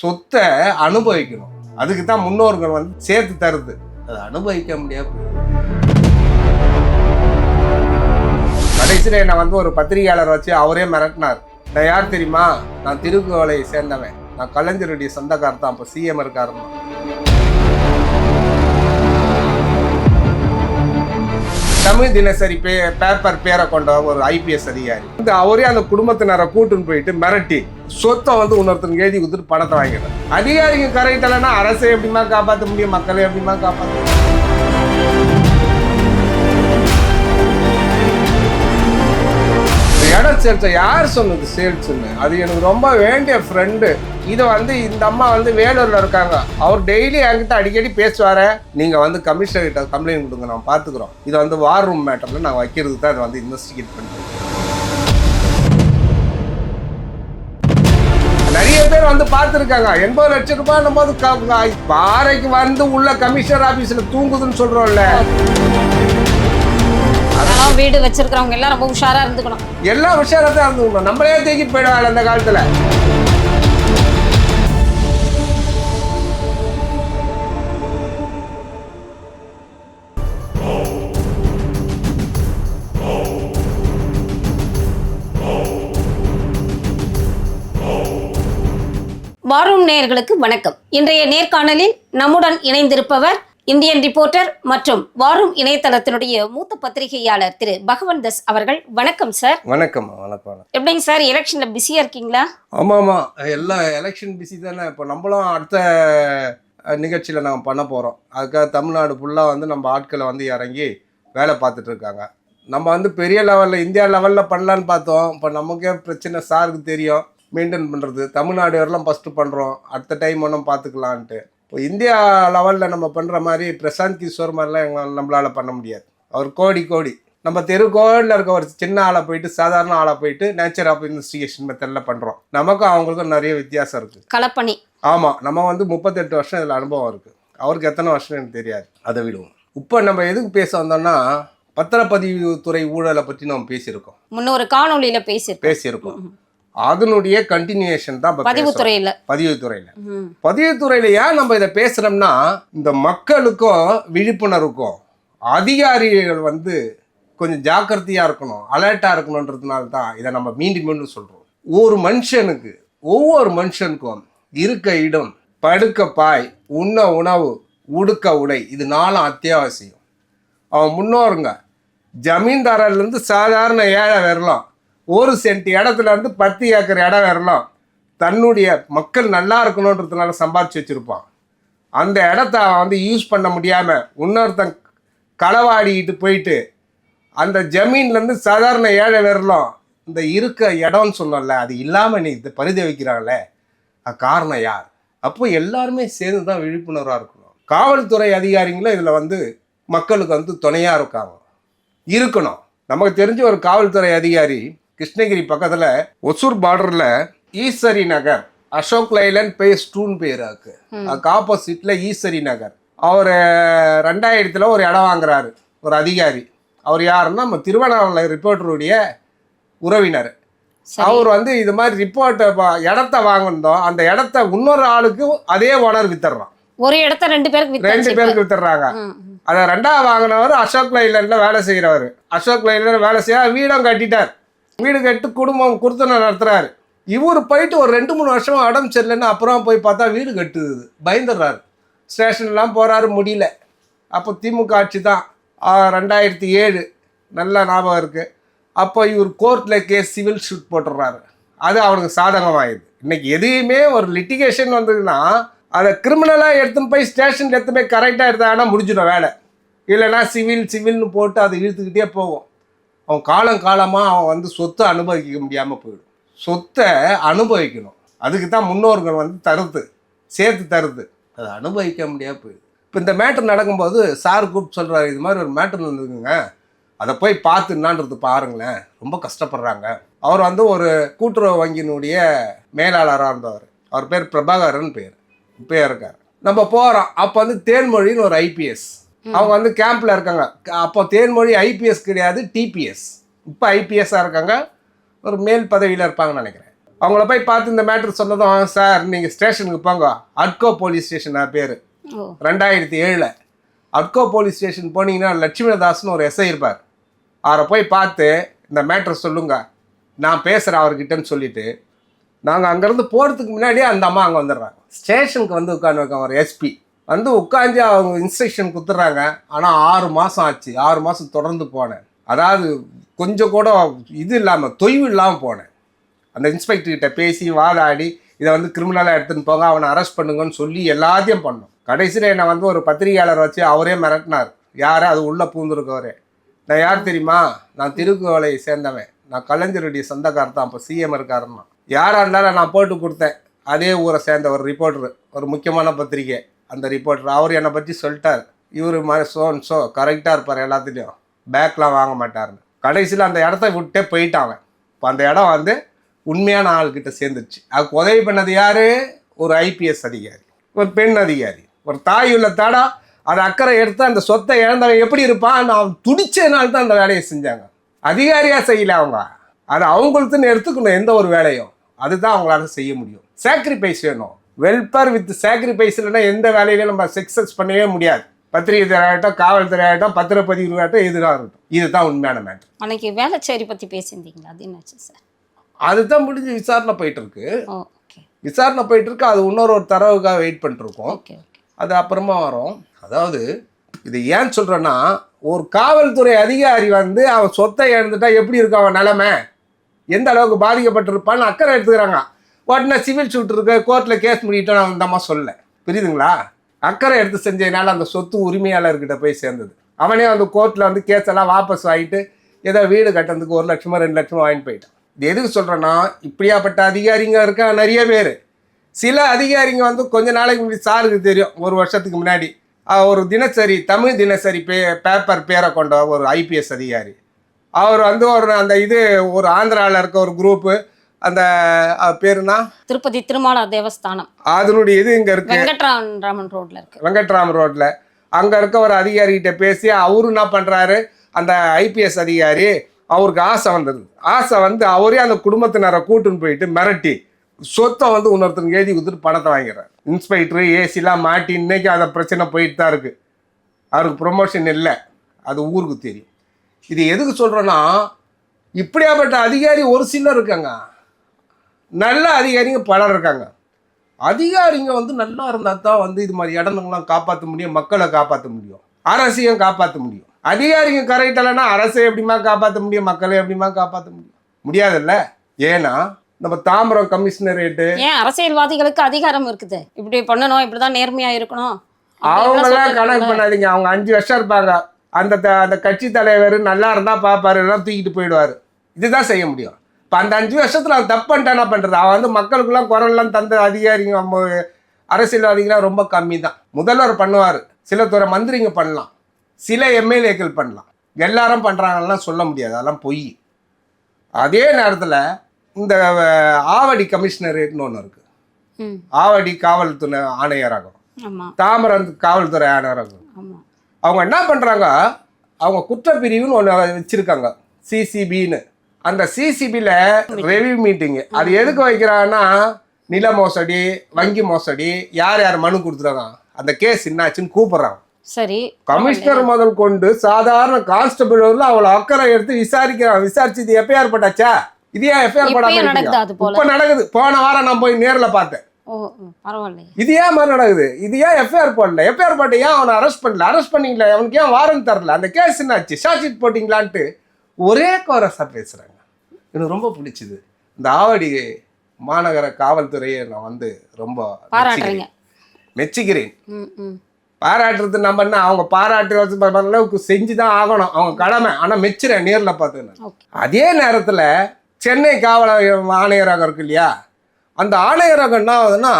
சொத்தை அனுபவிக்கணும். அதுக்கு தான் முன்னோர்கள் வந்து சேர்த்து தருது. அதை அனுபவிக்க முடியாது. கடைசியில் என்னை வந்து ஒரு பத்திரிகையாளர் வச்சு அவரே மிரட்டினார். நான் யார் தெரியுமா? நான் திருக்குவளையை சேர்ந்தவன். நான் கலைஞருடைய சொந்தக்காரர் தான் அப்போ சிஎம் இருக்காருமா தமிழ் தினசரி பே பேப்பர் பேரை கொண்ட ஒரு ஐபிஎஸ் அதிகாரி. இந்த அவரே அந்த குடும்பத்தினரை கூட்டுன்னு போயிட்டு மிரட்டி சொத்தை வந்து உணர்த்தன் எழுதி கொடுத்துட்டு பணத்தை வாங்கிடுறாரு அதிகாரிங்க கரெக்ட் இல்லைன்னா அரசை எப்படிமா காப்பாற்ற முடியும் மக்களை எப்படிமா காப்பாற்ற முடியும்? இந்த யார் சொன்னது சேல்ஸ்ன்னு? அது எனக்கு ரொம்ப வேண்டிய ஃப்ரெண்டு இதை வந்து இந்த அம்மா வந்து வேலூர்ல இருக்காங்க. அவர் டெய்லி என்கிட்ட அடிக்கடி பேசுவார. நீங்க வந்து கமிஷனர் கிட்ட கம்ப்ளைண்ட் கொடுங்க நான் பாத்துக்கிறோம். இது வந்து வார் ரூம் மேட்டர்ல நான் வைக்கிறது தான் இதை வந்து இன்வெஸ்டிகேட் பண்ணுறேன் நிறைய பேர் வந்து பார்த்துருக்காங்க. எண்பது லட்சம் ரூபாய் போது பாறைக்கு வந்து உள்ள கமிஷனர் ஆபீஸ்ல தூங்குதுன்னு சொல்றோம்ல. அதெல்லாம் வீடு வச்சிருக்கிறவங்க எல்லாம் ரொம்ப உஷாரா இருந்துக்கணும். எல்லா விஷயத்தான் தான் இருந்துக்கணும். நம்மளே தூக்கிட்டு போயிடுவாங்க அந்த காலத்துல. வாரும் நேயர்களுக்கு வணக்கம். இன்றைய நேர்காணலில் நம்முடன் இணைந்திருப்பவர் இந்தியன் ரிப்போர்ட்டர் மற்றும் வாரும் இணையதளத்தினுடைய மூத்த பத்திரிகையாளர் திரு பகவன் தாஸ் அவர்கள். வணக்கம் சார். வணக்கம் வணக்கம். எப்படிங்க சார்? எலெக்ஷன்ல பிஸியா இருக்கீங்களா? ஆமாம் ஆமாம் எல்லாம் எலெக்ஷன் பிஸி தானே. இப்போ நம்மளும் அடுத்த நிகழ்ச்சியில் நம்ம பண்ண போகிறோம் அதுக்காக தமிழ்நாடு ஃபுல்லாக வந்து நம்ம ஆட்களை வந்து இறங்கி வேலை பார்த்துட்டு இருக்காங்க. நம்ம வந்து பெரிய லெவலில் இந்தியா லெவலில் பண்ணலான்னு பார்த்தோம். இப்போ நமக்கே பிரச்சனை சாருக்கு தெரியும். மெயின்டைன் பண்ணுறது தமிழ்நாடு வரலாம் ஃபஸ்ட்டு பண்ணுறோம் அடுத்த டைம் ஒன்றும் பார்த்துக்கலான்ட்டு. இப்போ இந்தியா லெவலில் நம்ம பண்ணுற மாதிரி பிரசாந்த் கிஷோர் மாதிரிலாம் எங்களால் நம்மளால் பண்ண முடியாது. அவர் கோடி கோடி. நம்ம தெரு கோடில் இருக்க ஒரு சின்ன ஆளை போயிட்டு சாதாரண ஆளை போயிட்டு நேச்சர் ஆஃப் இன்வெஸ்டிகேஷன் மெத்தடில் பண்ணுறோம் நமக்கும் அவங்களுக்கும் நிறைய வித்தியாசம் இருக்குது களப்பணி. ஆமாம் நம்ம வந்து முப்பத்தெட்டு வருஷம் இதில் அனுபவம் இருக்குது அவருக்கு எத்தனை வருஷம் எனக்கு தெரியாது. அதை விடுவோம். இப்போ நம்ம எதுக்கு பேச வந்தோம்னா பத்திரப்பதிவு துறை ஊழலை பற்றி நம்ம பேசியிருக்கோம். முன்னொரு காணொளியில பேசியிருக்கோம். பேசியிருக்கோம். அதனுடைய கண்டினியூஷன் தான். பதிவுத்துறையில. பதிவுத்துறையில். பதிவுத்துறையில் ஏன் நம்ம இதை பேசுகிறோம்னா இந்த மக்களுக்கும் விழிப்புணர்வுக்கும் அதிகாரிகள் வந்து கொஞ்சம் ஜாக்கிரதையாக இருக்கணும் அலர்ட்டாக இருக்கணுன்றதுனால தான் இதை நம்ம மீண்டும் மீண்டும் சொல்கிறோம் ஒரு மனுஷனுக்கு ஒவ்வொரு மனுஷனுக்கும் இருக்க இடம் படுக்க பாய் உண்ண உணவு உடுக்க உடை இது நாலும் அத்தியாவசியம். அவன் முன்னோருங்க. ஜமீன்தாரிலேருந்து சாதாரண ஏழை வரலாம். ஒரு சென்ட் இடத்துல இருந்து பத்து ஏக்கர் இடம் வரலாம். தன்னுடைய மக்கள் நல்லா இருக்கணுன்றதுனால சம்பாதிச்சு வச்சுருப்பான். அந்த இடத்த அவன் வந்து யூஸ் பண்ண முடியாமல் இன்னொருத்தன் களவாடிக்கிட்டு போயிட்டு அந்த ஜமீன்லேருந்து சாதாரண ஏழை வரலாம். இந்த இருக்க இடம்னு சொன்னோம்ல அது இல்லாமல் நீ இதை பரிதவிக்கிறாங்களே அது காரணம் யார்? அப்போ எல்லாருமே சேர்ந்து தான் விழிப்புணர்வாக இருக்கணும். காவல்துறை அதிகாரிங்களும் இதில் வந்து மக்களுக்கு வந்து துணையாக இருக்காங்க. இருக்கணும். நமக்கு தெரிஞ்ச ஒரு காவல்துறை அதிகாரி கிருஷ்ணகிரி பக்கத்தில் ஒசூர் பார்டரில் ஈஸ்வரி நகர். அசோக் லைலன் பேஸ் டூன்னு பேர் இருக்கு அதுக்கு ஆப்போசிட்டில் ஈஸ்வரி நகர். அவர் ரெண்டாயிரத்தில் ஒரு இடம் வாங்குறாரு. ஒரு அதிகாரி. அவர் யாருன்னா நம்ம திருவண்ணாமலை ரிப்போர்ட்டருடைய உறவினர். அவர் வந்து இது மாதிரி ரிப்போர்ட்டை இடத்த வாங்கினோம் அந்த இடத்த இன்னொரு ஆளுக்கு அதே ஓனர் வித்துடுறான். ஒரு இடத்த ரெண்டு பேருக்கு ரெண்டு பேருக்கு ம். அதை ரெண்டாவது வாங்கினவர் அசோக் லைலண்ட்ல வேலை செய்கிறவர் அசோக் லைலண்ட் வேலை செய்ய வீடும் கட்டிட்டார். வீடு கட்டு குடும்பம் கொடுத்தன நடத்துறாரு. இவர் போயிட்டு ஒரு ரெண்டு மூணு வருஷமா உடம்பு சரியில்லைன்னு அப்புறம் போய் பார்த்தா வீடு கட்டுது. பயந்துடுறாரு. ஸ்டேஷன்லாம் போகிறாரு முடியல. அப்போ திமுக ஆட்சி தான். ரெண்டாயிரத்தி ஏழு நல்ல ஞாபகம் இருக்குது அப்போ இவர் கோர்ட்டில் கேஸ் சிவில் ஷூட் போட்டுடுறாரு. அது அவனுக்கு சாதகமாகிடுது இன்னைக்கு எதையுமே ஒரு லிட்டிகேஷன் வந்ததுன்னா அதை கிரிமினலாக எடுத்துன்னு போய் ஸ்டேஷனில் எடுத்து போய் கரெக்டாக எடுத்தாங்கன்னா முடிஞ்சிடும் வேலை. இல்லைன்னா சிவில் சிவில்னு போட்டு அதை இழுத்துக்கிட்டே போகும் அவன் காலம் காலமாக அவன் வந்து சொத்தை அனுபவிக்க முடியாமல் போயிடும். சொத்தை அனுபவிக்கணும். அதுக்கு தான் முன்னோர்கள் வந்து தருது. சேர்த்து தருது. அதை அனுபவிக்க முடியாம போயிடுது. இப்போ இந்த மேட்ரு நடக்கும்போது சார் கூப்பிட்டு சொல்கிறாரு இது மாதிரி ஒரு மேட்ரு நடந்துக்குங்க. அதை போய் பார்த்து என்னான்றது பாருங்களேன். ரொம்ப கஷ்டப்படுறாங்க. அவர் வந்து ஒரு கூட்டுறவு வங்கியினுடைய மேலாளராக இருந்தவர். அவர் பேர் பிரபாகரன் பேர். இப்போ இருக்கார். நம்ம போகிறோம் அப்போ வந்து தேன்மொழின்னு ஒரு ஐபிஎஸ் அவங்க வந்து கேம்பில் இருக்காங்க. அப்போ தேன்மொழி ஐபிஎஸ் கிடையாது டிபிஎஸ் இப்போ ஐபிஎஸ்ஸாக இருக்காங்க. ஒரு மேல் பதவியில் இருப்பாங்கன்னு நினைக்கிறேன். அவங்கள போய் பார்த்து இந்த மேட்ரு சொன்னதும் சார் நீங்கள் ஸ்டேஷனுக்கு போங்க. அட்கோ போலீஸ் ஸ்டேஷன் பேர். ரெண்டாயிரத்தி ஏழில் அட்கோ போலீஸ் ஸ்டேஷன் போனீங்கன்னா லட்சுமிதாஸ்னு ஒரு எஸ்ஐ இருப்பார். அவரை போய் பார்த்து இந்த மேட்ரை சொல்லுங்க. நான் பேசுகிறேன் அவர்கிட்டன்னு சொல்லிட்டு நாங்கள் அங்கேருந்து போகிறதுக்கு முன்னாடியே அந்த அம்மா அங்கே வந்துடுறாங்க. ஸ்டேஷனுக்கு வந்து உட்காந்துருக்காங்க ஒரு எஸ்பி வந்து உட்காந்து அவங்க இன்ஸ்ட்ரக்ஷன் கொடுத்துட்றாங்க ஆனால் ஆறு மாதம் ஆச்சு. ஆறு மாதம் தொடர்ந்து போனேன். அதாவது கொஞ்சம் கூட இது இல்லாமல் தொய்வு இல்லாமல் போனேன். அந்த இன்ஸ்பெக்டர்கிட்ட பேசி வாதாடி இதை வந்து கிரிமினலாக எடுத்துன்னு போங்க அவனை அரெஸ்ட் பண்ணுங்கன்னு சொல்லி எல்லாத்தையும் பண்ணோம். கடைசியில் என்னை வந்து ஒரு பத்திரிகையாளர் வச்சு அவரே மிரட்டினார். யார்? அது உள்ளே பூந்துருக்கவரே. நான் யார் தெரியுமா? நான் திருக்குவலையை சேர்ந்தவன். நான் கலைஞருடைய சொந்தக்காரர் தான். அப்போ சிஎம் இருக்காருன்னா யாராக இருந்தாலும் நான் போட்டு கொடுத்தேன். அதே ஊரை சேர்ந்த ஒரு ரிப்போர்ட்ரு ஒரு முக்கியமான பத்திரிகை. அந்த ரிப்போர்ட்டர் அவர் என்னை பற்றி சொல்லிட்டார். இவர் மாதிரி சோன் சோ கரெக்டாக இருப்பார் எல்லாத்துலேயும். பேக்லாம் வாங்க மாட்டார்னு கடைசியில் அந்த இடத்த விட்டே போயிட்டான் அவன். இப்போ அந்த இடம் வந்து உண்மையான ஆள்கிட்ட சேர்ந்துருச்சு. அதுக்கு உதவி பண்ணது யார்? ஒரு ஐபிஎஸ் அதிகாரி. ஒரு பெண் அதிகாரி. ஒரு தாய் உள்ள தாடா அதை அக்கறை எடுத்து அந்த சொத்தை இழந்தவன் எப்படி இருப்பான்? நான் துடிச்சதுனால தான் அந்த வேலையை செஞ்சாங்க. அதிகாரியாக செய்யல அவங்க. அதை அவங்களுக்குன்னு எடுத்துக்கணும் எந்த ஒரு வேலையும். அதுதான் அவங்களால செய்ய முடியும். சாக்ரிஃபைஸ் வேணும். வெல்பர் வித் சாக்ரிஃபைஸ் இல்லைன்னா எந்த வேலையிலையும் நம்ம சக்ஸஸ் பண்ணவே முடியாது. பத்திரிகை துறையாகட்டும் காவல்துறை ஆகட்டும் பத்திரப்பதிவு ஆகட்டும் எதுவாக இருக்கட்டும். இதுதான் உண்மையான மேட்ரு அன்னைக்கு வேலைச்சேரி பற்றி பேசியிருந்தீங்களா? அது சார் அதுதான் முடிஞ்சு விசாரணை போயிட்டு இருக்கு விசாரணை போயிட்டு இருக்கு அது இன்னொரு ஒரு தரவுக்காக வெயிட் பண்ணிட்டு இருக்கோம் ஓகே ஓகே. அது அப்புறமா வரும். அதாவது இது ஏன் சொல்றேன்னா ஒரு காவல்துறை அதிகாரி வந்து அவன் சொத்தை இழந்துட்டா எப்படி இருக்கும் அவன் நிலைமை? எந்த அளவுக்கு பாதிக்கப்பட்டிருப்பான்னு அக்கறை எடுத்துக்கிறாங்க. உடனே சிவில் சூட் இருக்கு கோர்ட்டில் கேஸ் முடிவிட்டோம் நான் அந்தம்மா சொல்ல. புரியுதுங்களா? அக்கறை எடுத்து செஞ்சதுனால அந்த சொத்து உரிமையாளர்கிட்ட போய் சேர்ந்தது. அவனே வந்து கோர்ட்டில் வந்து கேஸ் எல்லாம் வாபஸ் வாங்கிட்டு ஏதோ வீடு கட்டுறதுக்கு ஒரு லட்சமோ ரெண்டு லட்சமோ வாங்கிட்டு போயிட்டான். இது எதுக்கு சொல்கிறேன்னா இப்படியாப்பட்ட அதிகாரிங்க இருக்கா? நிறைய பேர். சில அதிகாரிங்க வந்து கொஞ்ச நாளைக்கு முன்னாடி சாருக்கு தெரியும். ஒரு வருஷத்துக்கு முன்னாடி. ஒரு தினசரி தமிழ் தினசரி பே பேப்பர் பேரை கொண்ட ஒரு ஐபிஎஸ் அதிகாரி. அவர் வந்து ஒரு அந்த இது ஒரு ஆந்திராவில் இருக்க ஒரு குரூப்பு அந்த பேருனா? திருப்பதி திருமாலா தேவஸ்தானம். அதனுடைய இது இங்கே இருக்கு. வெங்கட்ராமன் ராமன் ரோட்ல இருக்கு. வெங்கட்ராம் ரோட்டில் அங்கே இருக்க ஒரு அதிகாரிகிட்ட பேசி அவரு என்ன பண்ணுறாரு அந்த ஐபிஎஸ் அதிகாரி அவருக்கு ஆசை வந்தது. ஆசை வந்து அவரே அந்த குடும்பத்தினரை கூட்டுன்னு போயிட்டு மிரட்டி சொத்தை வந்து இன்னொருத்தருக்கு எழுதி கொடுத்துட்டு பணத்தை வாங்கிறார் இன்ஸ்பெக்டர் ஏசிலாம் மாட்டி இன்னைக்கு அந்த பிரச்சனை போயிட்டு தான் இருக்குது அவருக்கு ப்ரொமோஷன் இல்லை. அது ஊருக்கு தெரியும். இது எதுக்கு சொல்கிறேன்னா இப்படியாப்பட்ட அதிகாரி ஒரு சிலர் இருக்காங்க. நல்ல அதிகாரிங்க பலர் இருக்காங்க. அதிகாரிங்க வந்து நல்லா இருந்தால் தான் வந்து இது மாதிரி இடங்கள்லாம் காப்பாற்ற முடியும் மக்களை காப்பாற்ற முடியும் அரசையும் காப்பாற்ற முடியும். அதிகாரிங்க கரெக்ட் இல்லைன்னா அரசை எப்படிமா காப்பாற்ற முடியும் மக்களை எப்படிமா காப்பாற்ற முடியும்? முடியாதுல்ல? ஏன்னா நம்ம தாம்பரம் கமிஷனரேட்டு ஏன் அரசியல்வாதிகளுக்கு அதிகாரம் இருக்குது? இப்படி பண்ணணும் இப்படிதான் நேர்மையா இருக்கணும். அவங்கெல்லாம் கணக்கு பண்ணாதீங்க. அவங்க அஞ்சு வருஷம் இருப்பாங்க. அந்த அந்த கட்சி தலைவர் நல்லா இருந்தா பார்ப்பாரு எல்லாம் தூக்கிட்டு போயிடுவாரு. இதுதான் செய்ய முடியும். இப்போ அந்த அஞ்சு வருஷத்துல அவன் தப்பு பண்ணிட்டா என்ன பண்றது? அவன் வந்து மக்களுக்கெல்லாம் குரல்லாம் தந்த அதிகாரிங்க நம்ம அரசியல்வாதிகளாம் ரொம்ப கம்மி தான் முதல்வர் பண்ணுவார். சில துறை மந்திரிங்க பண்ணலாம். சில எம்எல்ஏக்கள் பண்ணலாம். எல்லாரும் பண்றாங்கலாம் சொல்ல முடியாது. அதெல்லாம் பொய். அதே நேரத்தில் இந்த ஆவடி கமிஷனரேட்னு ஒன்று இருக்கு. ம். ஆவடி காவல்துறை ஆணையரகம் ஆமா. தாம்பரம் காவல்துறை ஆணையரகம் அவங்க என்ன பண்ணுறாங்க அவங்க குற்றப்பிரிவுன்னு ஒன்று வச்சுருக்காங்க. சிசிபின்னு அந்த சிசிபியில் ரெவ்யூ மீட்டிங்கு அது எதுக்கு வைக்கிறாங்கன்னா நில மோசடி வங்கி மோசடி யார் யார் மனு கொடுத்துருக்காங்க? அந்த கேஸ் என்னாச்சுன்னு கூப்பிட்றாங்க. சரி. கமிஷனர் முதல் கொண்டு சாதாரண கான்ஸ்டபிள் வந்து அவளை அக்கறை எடுத்து விசாரிக்கிறான். விசாரிச்சு இது எப்பயார் பட்டாச்சா? இது ஏன் எஃப்ஐஆர் போல? இப்போ நடக்குது. போன வாரம் நான் போய் நேரில் பார்த்தேன். இது ஏன் மாதிரி நடக்குது? இது ஏன் எஃப்ஐஆர் போடல? எஃப்ஐஆர் போட்டு ஏன் அவனை அரெஸ்ட் பண்ணல? அரெஸ்ட் பண்ணீங்களா? அவனுக்கு ஏன் வாரண்ட் தரல? அந்த கேஸ் என்னாச்சு? ஷார்ட் ஷீட் போட்டிங்களான்ட்டு ஒரே கோரஸாக பேசுகிறாங்க எனக்கு ரொம்ப பிடிச்சிது. இந்த ஆவடி மாநகர காவல்துறையை நான் வந்து ரொம்ப பாராட்டுறீங்க. மெச்சுகிறேன் ம் ம். பாராட்டுறது நம்ம என்ன அவங்க பாராட்டுறது அளவுக்கு செஞ்சு தான் ஆகணும். அவங்க கடமை. ஆனால் மெச்சுறேன் நேரில் பார்த்து அதே நேரத்தில் சென்னை காவல் ஆணையரகம் இருக்கு இல்லையா? அந்த ஆணையரகம் என்ன ஆகுதுன்னா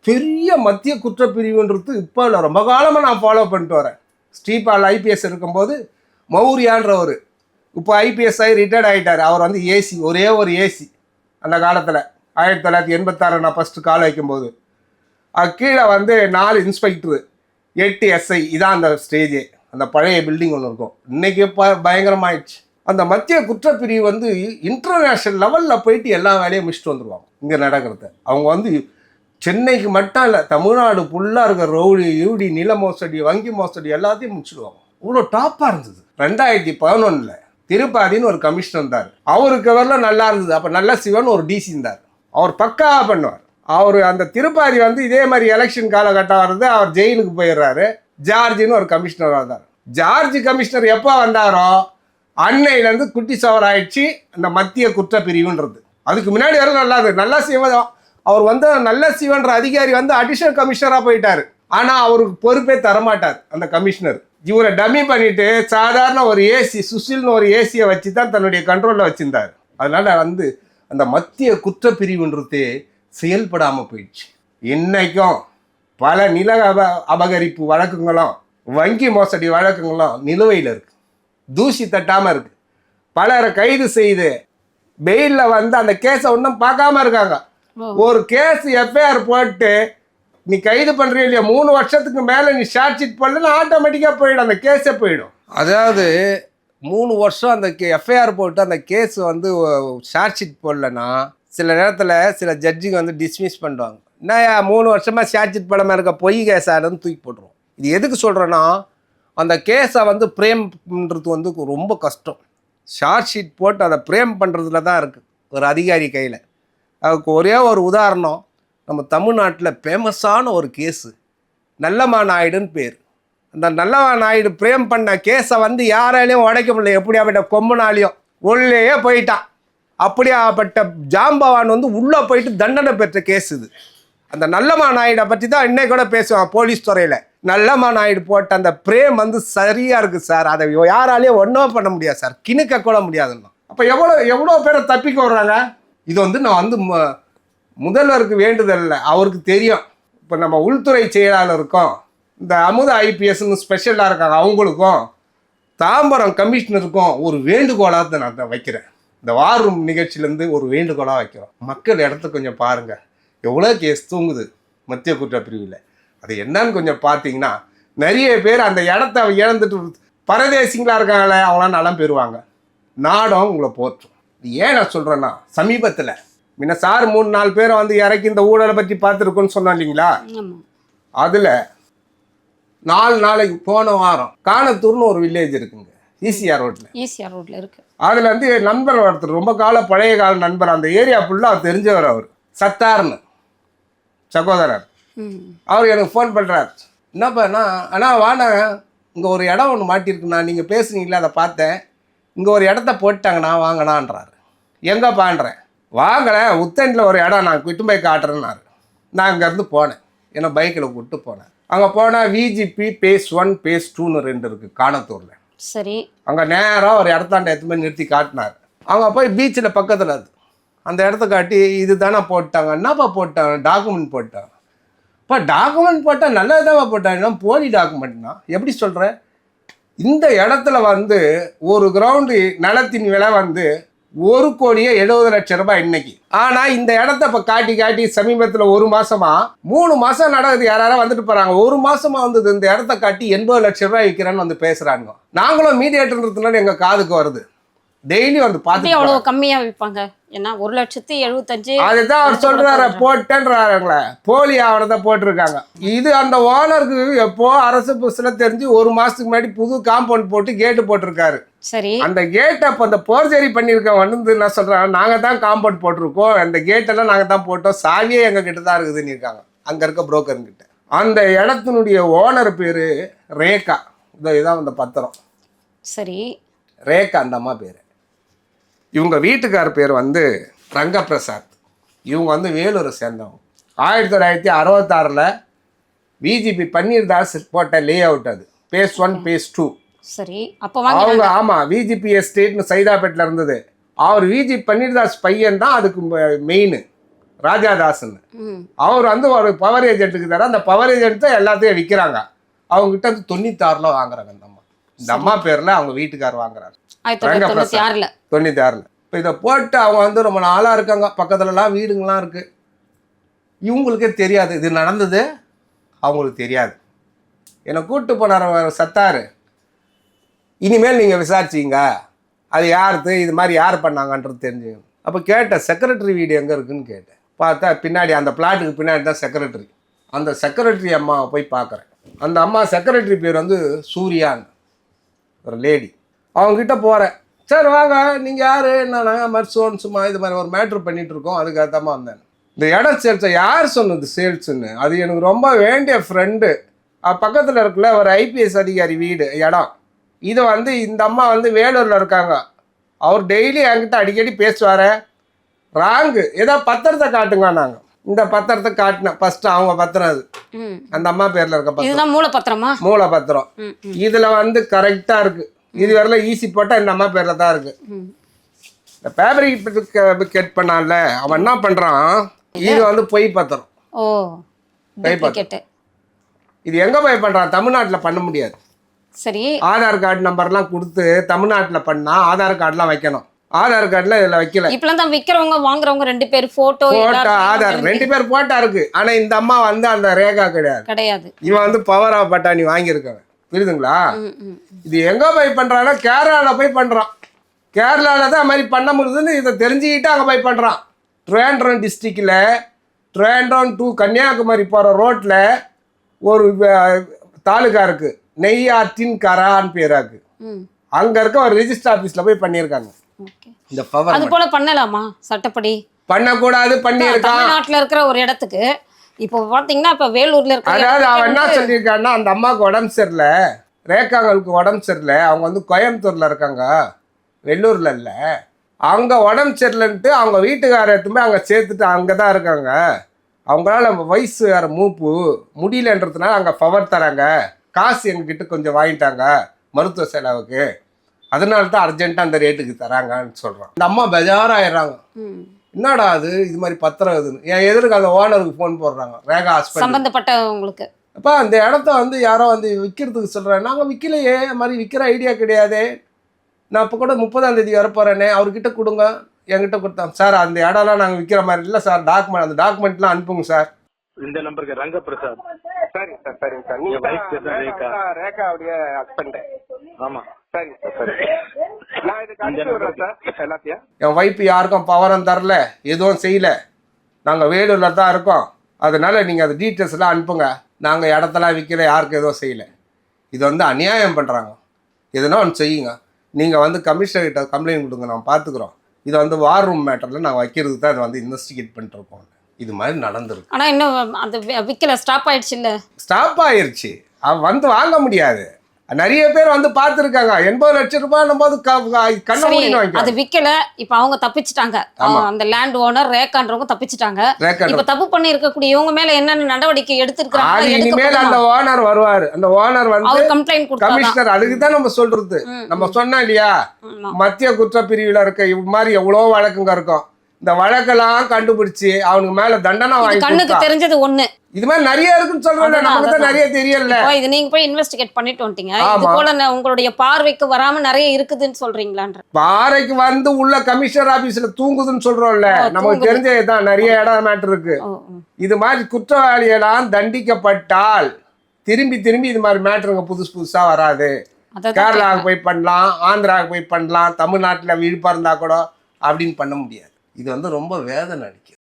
பெரிய மத்திய குற்றப்பிரிவுன்றது இப்போ இல்லை. ரொம்ப காலமாக நான் ஃபாலோ பண்ணிட்டு வரேன். ஸ்ரீபால் ஐபிஎஸ் இருக்கும்போது மௌரியான்றவர் இப்போ ஐபிஎஸ் ஆகி ரிட்டையர்ட் ஆகிட்டார் அவர் வந்து ஏசி ஒரே ஒரு ஏசி அந்த காலத்தில். ஆயிரத்தி தொள்ளாயிரத்தி எண்பத்தாறு நான் ஃபஸ்ட்டு கால் வைக்கும்போது. அது கீழே வந்து நாலு இன்ஸ்பெக்டரு எட்டு எஸ்ஐ இதான் அந்த ஸ்டேஜே அந்த பழைய பில்டிங் ஒன்று இருக்கும். இன்றைக்கி ப பயங்கரமாயிடுச்சு. அந்த மத்திய குற்றப்பிரிவு வந்து இன்டர்நேஷ்னல் லெவலில் போயிட்டு எல்லா வேலையும் முடிச்சுட்டு வந்துடுவாங்க இங்கே நடக்கிறத. அவங்க வந்து சென்னைக்கு மட்டும் இல்லை தமிழ்நாடு ஃபுல்லாக இருக்கிற ரவுடி யூடி நில மோசடி வங்கி மோசடி எல்லாத்தையும் முடிச்சிடுவாங்க. இவ்வளோ டாப்பாக இருந்தது. ரெண்டாயிரத்தி பதினொன்றில் திருப்பாதின்னு ஒரு கமிஷனர் இருந்தார். அவருக்கு வரலாம் நல்லா இருந்தது? அப்போ நல்ல சிவன் ஒரு டிசி இருந்தார். அவர் பக்காவாக பண்ணுவார். அவர் அந்த திருப்பாதி வந்து இதே மாதிரி எலெக்ஷன் காலகட்டம் வருது அவர் ஜெயிலுக்கு போயிடுறாரு. ஜார்ஜின்னு ஒரு கமிஷனர் வந்தார். ஜார்ஜ் கமிஷனர் எப்போ வந்தாரோ? அன்னையிலேருந்து குட்டி சவர் ஆயிடுச்சு அந்த மத்திய குற்றப்பிரிவுன்றது. அதுக்கு முன்னாடி வரை நல்லா இருக்கு நல்லா சிவன் அவர் வந்து நல்ல சிவன்ற அதிகாரி வந்து அடிஷனல் கமிஷனராக போயிட்டார். ஆனால் அவருக்கு பொறுப்பே தரமாட்டார் அந்த கமிஷனர் இவரை டம்மி பண்ணிட்டு சாதாரண ஒரு ஏசி சுசில்னு ஒரு ஏசியை வச்சு தான் தன்னுடைய கண்ட்ரோலில் வச்சிருந்தார். அதனால வந்து அந்த மத்திய குற்றப்பிரிவுன்றது செயல்படாமல் போயிடுச்சு. இன்னைக்கும் பல நில அப அபகரிப்பு வழக்குங்களும் வங்கி மோசடி வழக்குங்களும் நிலுவையில் இருக்கு. தூசி தட்டாமல் இருக்கு. பலரை கைது செய்து பெயிலில் வந்து அந்த கேஸை ஒன்றும் பார்க்காம இருக்காங்க. ஒரு கேஸ் எஃப்ஐஆர் போட்டு நீ கைது பண்ணுறீ இல்லையா மூணு வருஷத்துக்கு மேலே நீ ஷார்ட் ஷீட் பண்ணலன்னா ஆட்டோமேட்டிக்காக போயிடும் அந்த கேஸே போயிடும். அதாவது மூணு வருஷம் அந்த கே எஃப்ஐஆர் போட்டு அந்த கேஸ் வந்து ஷார்ட் ஷீட் போடலன்னா சில நேரத்தில் சில ஜட்ஜிங்க வந்து டிஸ்மிஸ் பண்ணுவாங்க. என்ன மூணு வருஷமாக ஷார்ட் ஷீட் படமாக இருக்க பொய் கேஸாருன்னு தூக்கி போட்டுருவோம் இது எதுக்கு சொல்கிறேன்னா அந்த கேஸை வந்து பிரேம் பண்ணுறது வந்து ரொம்ப கஷ்டம். ஷார்ட் ஷீட் போட்டு அதை பிரேம் பண்ணுறதுல தான் இருக்குது ஒரு அதிகாரி கையில். அதுக்கு ஒரே ஒரு உதாரணம் நம்ம தமிழ்நாட்டில் ஃபேமஸான ஒரு கேஸு நல்லம்மா நாயுடுன்னு பேர். அந்த நல்லமா நாயுடு பிரேம் பண்ண கேஸை வந்து யாராலையும் உடைக்க முடியல. எப்படியாப்பட்ட கொம்புனாலையும் உள்ளேயே போயிட்டான். அப்படியாப்பட்ட ஜாம்பவான் வந்து உள்ளே போயிட்டு தண்டனை பெற்ற கேஸ் இது. அந்த நல்லம்மா நாயுடை பற்றி தான் இன்னைக்கு கூட பேசுவான் போலீஸ் துறையில். நல்லம்மா நாயுடு போட்ட அந்த பிரேம் வந்து சரியாக இருக்குது சார். அதை யாராலையும் ஒன்றும் பண்ண முடியாது சார். கிணுக்க கூட முடியாதுன்னு அப்போ எவ்வளோ எவ்வளோ பேரை தப்பிக்க வர்றாங்க இது வந்து நான் வந்து ம- முதல்வருக்கு வேண்டுதல் இல்லை அவருக்கு தெரியும். இப்போ நம்ம உள்துறை செயலாளருக்கும் இந்த அமுத ஐபிஎஸ்னு ஸ்பெஷலாக இருக்காங்க அவங்களுக்கும் தாம்பரம் கமிஷனருக்கும் ஒரு வேண்டுகோளாக நான் அதை வைக்கிறேன். இந்த வார் ரூம் நிகழ்ச்சியிலேருந்து ஒரு வேண்டுகோளாக வைக்கிறோம். மக்கள் இடத்த கொஞ்சம் பாருங்கள் எவ்வளோ கேஸ் தூங்குது மத்திய குற்றப்பிரிவில். அது என்னன்னு கொஞ்சம் பார்த்தீங்கன்னா நிறைய பேர் அந்த இடத்த இழந்துட்டு பரதேசிங்களாக இருக்காங்களே அவங்களாம் நலம் பெறுவாங்க. நாடும் உங்களை போற்றும். ஏன் நான் சொல்கிறேன்னா சமீபத்தில் முன்ன சார் மூணு நாலு பேரை வந்து இறக்கி இந்த ஊழலை பற்றி பார்த்துருக்கோன்னு சொன்னோம் இல்லைங்களா? அதில் நாலு நாளைக்கு போன வாரம் காணத்தூர்னு ஒரு வில்லேஜ் இருக்குங்க ஈசிஆர் ரோட்டில் ஈசிஆர் ரோட்ல இருக்கு. அதில் வந்து நண்பர் ஒருத்தர் ரொம்ப கால பழைய கால நண்பர் அந்த ஏரியா ஃபுல்லாக அவர் தெரிஞ்சவர் அவர். சத்தார்னு. சகோதரர். அவர் எனக்கு ஃபோன் பண்ணுறார் என்னப்பா நான் அண்ணா வாண்ணா இங்கே ஒரு இடம் ஒன்று மாட்டியிருக்குண்ணா நீங்கள் பேசுனீங்களா அதை பார்த்தேன். இங்கே ஒரு இடத்த போட்டாங்கண்ணா வாங்கண்ணான்றாரு. எங்கப்பான்றேன். வாங்களேன் உத்தண்டில் ஒரு இடம் நான் கிட்டு போய் காட்டுறேன்னாரு. நான் அங்கேருந்து போனேன். என்னை பைக்கில் கூப்பிட்டு போனேன் அங்கே போனால் விஜிபி பேஸ் ஒன் பேஸ் டூன்னு ரெண்டு இருக்குது காணத்தூரில். சரி. அங்கே நேராக ஒரு இடத்தாண்ட எடுத்து போய் நிறுத்தி காட்டினார். அவங்க போய் பீச்சில் பக்கத்தில் அது. அந்த இடத்த காட்டி இது தானே போட்டாங்க என்னப்பா போட்டாங்க? டாக்குமெண்ட் போட்டாங்க இப்போ டாக்குமெண்ட் போட்டால் நல்லதாவா போட்டாங்கன்னா போலி டாக்குமெண்ட்னா எப்படி சொல்கிற இந்த இடத்துல வந்து ஒரு கிரவுண்டு நிலத்தின் விலை வந்து ஒரு கோடியே எழுபது லட்சம் ரூபாய் இன்னைக்கு. ஆனால் இந்த இடத்த இப்போ காட்டி காட்டி சமீபத்தில் ஒரு மாசமா மூணு மாசம் நடக்குது. யாராவது வந்துட்டு போறாங்க. ஒரு மாசமா வந்தது. இந்த இடத்த காட்டி எண்பது லட்சம் ரூபாய் விற்கிறேன்னு வந்து பேசுறாங்க நாங்களும் மீடியேட்டர்ன்றதுனால எங்க காதுக்கு வருது. டெய்லி வந்து பார்த்து அவ்வளோ கம்மியா விற்பாங்க ஏன்னா ஒரு லட்சத்தி எழுபத்தஞ்சு அதுதான் அவர் சொல்றாரு போட்டேன்றாருங்களே போலி ஆவணத்தை போட்டிருக்காங்க. இது அந்த ஓனருக்கு எப்போ அரசு புஸ்ல தெரிஞ்சு ஒரு மாசத்துக்கு முன்னாடி புது காம்பவுண்ட் போட்டு கேட்டு போட்டிருக்காரு. சரி. அந்த கேட்டை அப்போ அந்த போர்ஜரி பண்ணியிருக்கவன் வந்து என்ன சொல்றாங்க நாங்கள் தான் காம்பவுண்ட் போட்டிருக்கோம். அந்த கேட்டெல்லாம் நாங்கள் தான் போட்டோம். சாவியே எங்கள் கிட்ட தான் இருக்குதுன்னு இருக்காங்க. அங்கே இருக்க புரோக்கர்கிட்ட அந்த இடத்தினுடைய ஓனர் பேர் ரேகா. இந்த இதான் அந்த பத்திரம். சரி. ரேகா அந்த அம்மா பேர். இவங்க வீட்டுக்கார் பேர் வந்து ரங்கப்பிரசாத் இவங்க வந்து வேலூரை சேர்ந்தவங்க. ஆயிரத்தி தொள்ளாயிரத்தி அறுபத்தாறில் பிஜிபி பன்னீர்தாஸ் போட்ட லே அவுட் அது. பேஸ் ஒன் பேஸ் டூ சரி அப்போ வாங்க அவங்க ஆமாம் விஜிபி எஸ்டேட்னு சைதாப்பேட்டில் இருந்தது. அவர் விஜி பன்னீர்தாஸ் பையன் தான் அதுக்கு மெயின் ராஜாதாசன் ம். அவர் வந்து ஒரு பவர் ஏஜென்ட்டுக்கு தர அந்த பவர் ஏஜென்ட் தான் எல்லாத்தையும் விற்கிறாங்க அவங்ககிட்ட வந்து தொண்ணூத்தாறில் வாங்குறாங்க இந்த அம்மா. இந்த அம்மா பேரில் அவங்க வீட்டுக்கார் வாங்குறாரு. ஆயிரத்தி தொள்ளாயிரத்தி தொண்ணூற்றி ஆறில். தொண்ணூத்தாறில் இப்போ இதை போட்டு அவங்க வந்து ரொம்ப நாளாக இருக்காங்க. பக்கத்துலலாம் வீடுங்களாம் இருக்குது இவங்களுக்கே தெரியாது. இது நடந்தது? அவங்களுக்கு தெரியாது. என்னை கூப்பிட்டு போனார் சத்தாரு. இனிமேல் நீங்கள் விசாரிச்சிங்க. அது யாருது இது மாதிரி யார் பண்ணாங்கன்றது தெரிஞ்சுங்க அப்போ கேட்டேன் செக்ரட்டரி வீடு எங்கே இருக்குன்னு கேட்டேன். பார்த்தா பின்னாடி அந்த பிளாட்டுக்கு பின்னாடி தான் செக்ரட்டரி அந்த செக்ரட்டரி அம்மாவை போய் பார்க்குறேன். அந்த அம்மா செக்ரட்டரி பேர் வந்து சூர்யான்னு. ஒரு லேடி அவங்ககிட்ட போகிறேன் சார் வாங்க. நீங்கள் யார்? என்ன மாதிரி சோன் சும்மா இது மாதிரி ஒரு மேட்ரு பண்ணிட்டு இருக்கோம். அதுக்காகத்தாம்மா வந்தேன். இந்த இடம் சேல்ஸை யார் சொன்னது? சேல்ஸுன்னு அது எனக்கு ரொம்ப வேண்டிய ஃப்ரெண்டு பக்கத்தில் இருக்குல்ல ஒரு ஐபிஎஸ் அதிகாரி வீடு இடம். இதை வந்து இந்த அம்மா வந்து வேலூரில் இருக்காங்க. அவர் டெய்லி என்கிட்ட அடிக்கடி பேசுவார். ராங்கு ஏதோ பத்திரத்தை காட்டுங்க நாங்கள் இந்த பத்திரத்தை காட்டினேன் ஃபஸ்ட்டு அவங்க பத்திரம் அது. அந்த அம்மா பேரில் இருக்க பத்திரம். மூல பத்திரம் ம் ம். இதுல வந்து கரெக்டா இருக்கு. இது வரல ஈஸி போட்டா இந்த அம்மா பேர்ல தான் இருக்கு. இந்த ஃபேப்ரிக் பண்ணான்ல அவன் என்ன பண்றான்? இது வந்து பொய் பத்திரம். ஓ பத்திரம். டூப்ளிகேட்டு இது எங்க போய் பண்றான்? தமிழ்நாட்டுல பண்ண முடியாது. சரி. ஆதார் கார்டு நம்பர்லாம் கொடுத்து தமிழ்நாட்டுல பண்ணா ஆதார் கார்டுலாம் வைக்கணும். ஆதார் கார்டுல இதுல வைக்கல. இப்பெல்லாம் தான் விக்கிறவங்க வாங்குறவங்க ரெண்டு பேர் போட்டோ போட்டோ ஆதார் ரெண்டு பேர் போட்டா இருக்கு. ஆனா இந்த அம்மா வந்து அந்த ரேகா கிடையாது. கிடையாது. இவன் வந்து பவர் ஆஃப் பட்டாணி வாங்கியிருக்காங்க புரியுதுங்களா இது எங்க போய் பண்றான்னா கேரளால போய் பண்றான். கேரளால தான் அது மாதிரி பண்ண முடியுதுன்னு இதை தெரிஞ்சுக்கிட்டு அங்கே போய் பண்றான். ட்ரிவாண்ட்ரம் டிஸ்ட்ரிக்டில் ட்ரிவாண்ட்ரம் டு கன்னியாகுமரி போகிற ரோட்டில் ஒரு வ- தாலுகா இருக்கு. நெய்யாற்றின் கரான்னு பேராக்கு அங்கே இருக்க ஒரு ரெஜிஸ்டர் ஆஃபீஸில் போய் பண்ணியிருக்காங்க. இந்த பவர் அது போல பண்ணலாமா? சட்டப்படி? பண்ணக்கூடாது பண்ணியிருக்கான் தமிழ்நாட்டுல இருக்கிற ஒரு இடத்துக்கு இப்போ பாத்தீங்கன்னா இப்ப வேலூர்ல அதாவது அவன் என்ன சொல்லியிருக்கான்னா அந்த அம்மாவுக்கு உடம்பு சரியில்லை. ரேகாங்களுக்கு உடம்பு சரியில்லை. அவங்க வந்து கோயம்புத்தூர்ல இருக்காங்க. வெள்ளூர்ல இல்ல. அவங்க உடம்பு சரியில்லைன்ட்டு அவங்க வீட்டுக்கார எடுத்துமே அங்கே சேர்த்துட்டு அங்கே தான் இருக்காங்க. அவங்களால வயசு வேற மூப்பு. முடியலன்றதுனால அங்கே பவர் தராங்க. காசு எங்ககிட்ட கொஞ்சம் வாங்கிட்டாங்க. மருத்துவ செலவுக்கு. அதனால தான் அர்ஜென்ட்டாக அந்த ரேட்டுக்கு தராங்கன்னு சொல்கிறான் இந்த அம்மா பெஜாராயிடுறாங்க. என்னடா அது? இது மாதிரி பத்திரம் இதுன்னு என் எதிர்க்கு அந்த ஓனருக்கு ஃபோன் போடுறாங்க. ரேகா ஹாஸ்பிட்டல் சம்பந்தப்பட்டவங்களுக்கு. அப்பா அந்த இடத்த வந்து யாரோ வந்து விற்கிறதுக்கு சொல்கிறேன் நாங்கள் விற்கலையே அது மாதிரி விற்கிற ஐடியா கிடையாதே. நான் இப்போ கூட முப்பதாம் தேதி வரப்போகிறேனே அவர்கிட்ட கொடுங்க. என்கிட்ட கொடுத்தேன். சார் அந்த இடம்லாம் நாங்கள் விற்கிற மாதிரி இல்லை சார். டாக்குமெண்ட் அந்த டாக்குமெண்ட்லாம் அனுப்புங்க சார். இந்த நம்பருக்கு ரங்கபிரசாத். சரிங்க சார் சரிங்க சார். பேர் தான் ரேகா. ரேகாவுடைய ஹஸ்பண்ட் ஆமா. சரிங்க சார் சரி. நான் இதுக்கு அனுப்பி விடுறேன் சார் எல்லாத்தையும். என் ஒய்ஃப் யாருக்கும் பவரம் தரல எதுவும் செய்யல. நாங்கள் வேலூரில் தான் இருக்கோம். அதனால நீங்கள் அந்த டீட்டெயில்ஸ்லாம் அனுப்புங்க. நாங்கள் இடத்தெல்லாம் விற்கிற யாருக்கும் எதுவும் செய்யலை. இது வந்து அநியாயம் பண்ணுறாங்க எதுனா ஒன்று செய்யுங்க. நீங்கள் வந்து கமிஷனர்கிட்ட கம்ப்ளைண்ட் கொடுங்க நான் பார்த்துக்குறோம் இது வந்து வார் ரூம் மேட்டரில் நாங்கள் வைக்கிறதுக்கு தான் இதை வந்து இன்வெஸ்டிகேட் பண்ணிட்டு இருக்கோம் இது மாதிரி நடந்திருக்கு. ஆனா இன்னும் அந்த வி- விக்கல ஸ்டாப் ஆயிடுச்சு இல்ல ஸ்டாப் ஆயிருச்சு. அவன் வந்து வாங்க முடியாது. நிறைய பேர் வந்து பார்த்துருக்காங்க. எண்பது லட்சம் ரூபாய் போது கண்ண அது விக்கல. இப்ப அவங்க தப்பிச்சிட்டாங்க. அந்த லேண்ட் ஓனர் ரேக்கான்றவங்க தப்பிச்சிட்டாங்க. இப்ப தப்பு பண்ணி இருக்கக்கூடிய இவங்க மேல என்னென்ன நடவடிக்கை எடுத்திருக்காங்க இனிமேல் அந்த ஓனர் வருவாரு. அந்த ஓனர் வந்து கம்ப்ளைண்ட் கமிஷனர் அதுக்கு தான் நம்ம சொல்றது. நம்ம சொன்னோம் இல்லையா. மத்திய குற்றப்பிரிவுல இருக்க இது மாதிரி எவ்வளோ வழக்குங்க இருக்கும். இந்த வழக்கெல்லாம் கண்டுபிடிச்சு அவனுக்கு மேல தண்டனை வாங்கி கண்ணுக்கு. தெரிஞ்சது ஒண்ணு இது மாதிரி நிறைய இருக்குன்னு சொல்றேன் நமக்கு தான். நிறைய தெரியல இது நீங்க போய் இன்வெஸ்டிகேட் பண்ணிட்டு வந்துட்டீங்க இது. போல உங்களுடைய பார்வைக்கு வராம நிறைய இருக்குதுன்னு சொல்றீங்களான்ற பாறைக்கு வந்து உள்ள கமிஷனர் ஆபீஸ்ல தூங்குதுன்னு சொல்றோம்ல நமக்கு. தெரிஞ்சதுதான் நிறைய இடம் மேட்டர் இருக்கு. இது மாதிரி குற்றவாளியெல்லாம் தண்டிக்கப்பட்டால் திரும்பி திரும்பி இது மாதிரி மேட்டருங்க புதுசு புதுசா வராது கேரளாவுக்கு போய் பண்ணலாம் ஆந்திராவுக்கு போய் பண்ணலாம் தமிழ்நாட்டில் விழுப்பா இருந்தா கூட அப்படின்னு பண்ண முடியாது இது வந்து ரொம்ப வேதனை அடிக்கும்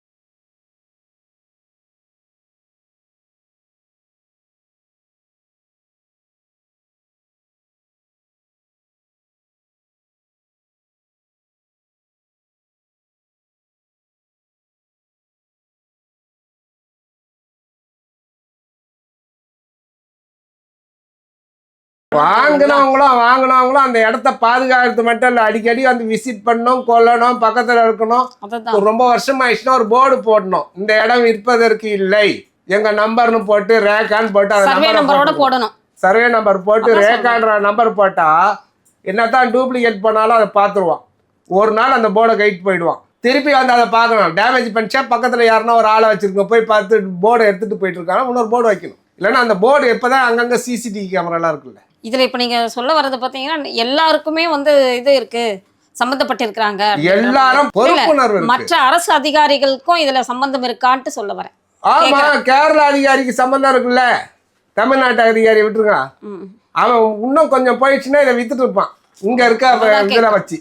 வாங்கினவங்களும் வாங்கினவங்களும் அந்த இடத்த பாதுகாக்கிறது மட்டும் இல்லை. அடிக்கடி வந்து விசிட் பண்ணணும் கொல்லணும் பக்கத்தில் இருக்கணும். ரொம்ப வருஷம் ஆயிடுச்சுன்னா ஒரு போர்டு போடணும். இந்த இடம் விற்பதற்கு இல்லை. எங்க நம்பர்னு போட்டு ரேக்கான்னு போட்டு அந்த நம்பரோட. போடணும். சர்வே நம்பர் போட்டு ரேக்கான்ற நம்பர் போட்டா என்னதான் டூப்ளிகேட் பண்ணாலும் அதை பார்த்துருவான். ஒரு நாள் அந்த போர்டை கைட்டு போயிடுவான். திருப்பி வந்து அதை பார்க்கணும். டேமேஜ் பண்ணிச்சா பக்கத்தில் யாருன்னா ஒரு ஆளை வச்சிருக்க போய் பார்த்து போர்டை எடுத்துட்டு போயிட்டு இருக்காங்க. இன்னொரு போர்டு வைக்கணும். இல்லைன்னா அந்த போர்டு எப்போதான் அங்கங்கே சிசிடிவி கேமராலாம் இருக்குல்ல. இதுல இப்ப நீங்க சொல்ல வர்றது பாத்தீங்கன்னா எல்லாருக்குமே வந்து இது இருக்கு. சம்பந்தப்பட்டிருக்கிறாங்க அப்படின்ற எல்லாரும் பொறுப்புணர்வு மற்ற அரசு அதிகாரிகளுக்கும் இதுல சம்பந்தம் இருக்கான்ட்டு சொல்ல வரேன். ஆமா கேரளா அதிகாரிக்கு சம்மந்தம் இருக்குல்ல? தமிழ்நாட்டு அதிகாரி விட்டுருங்க ம். அவன் இன்னும் கொஞ்சம் போயிடுச்சுன்னா இதை வித்துட்டு இருப்பான். இங்க இருக்க இதில் வச்சு.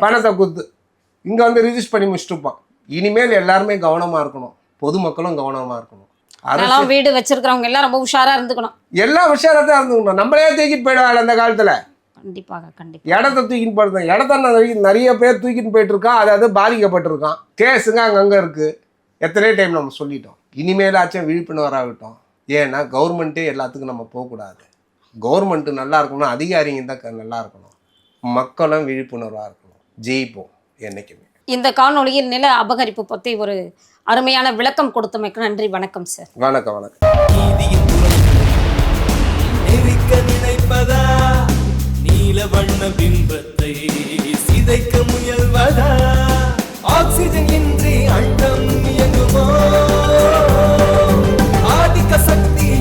பணத்தை குத்து இங்க வந்து ரிஜிஸ்டர் பண்ணி முடிச்சுட்டு இருப்பான். இனிமேல் எல்லாருமே கவனமா இருக்கணும். பொதுமக்களும் கவனமா இருக்கணும். அரசு அதெல்லாம் வீடு வச்சிருக்கிறவங்க எல்லாம் ரொம்ப உஷாரா இருந்துக்கணும். எல்லா விஷயத்தான் இருந்துக்கணும். நம்மளே தூக்கிட்டு போயிடுவாங்க அந்த காலத்துல. கண்டிப்பாக கண்டிப்பாக இடத்த தூக்கிட்டு போயிருந்தோம் இடத்த நிறைய நிறைய பேர் தூக்கிட்டு போயிட்டு இருக்கான் அதாவது பாதிக்கப்பட்டிருக்கான். கேஸுங்க அங்கங்கே இருக்கு. எத்தனை டைம் நம்ம சொல்லிட்டோம். இனிமேலாச்சும் விழிப்புணர்வாகட்டும். ஏன்னா கவர்மெண்ட்டே எல்லாத்துக்கும் நம்ம போகக்கூடாது. கவர்மெண்ட்டு நல்லா இருக்கணும். அதிகாரிங்க தான் நல்லா இருக்கணும். மக்களும் விழிப்புணர்வாக இருக்கணும். ஜெயிப்போம் என்னைக்குமே. இந்த காணொளியில் நில அபகரிப்பு பற்றி ஒரு அருமையான விளக்கம் கொடுத்தமைக்கு நன்றி. வணக்கம் சார் வணக்கம் வணக்கம். நீல வண்ண பிம்பத்தை சிதைக்க முயல்வதா? ஆக்சிஜன் இன்றி அண்டம் இயங்குமோ? ஆதிக்க சக்தி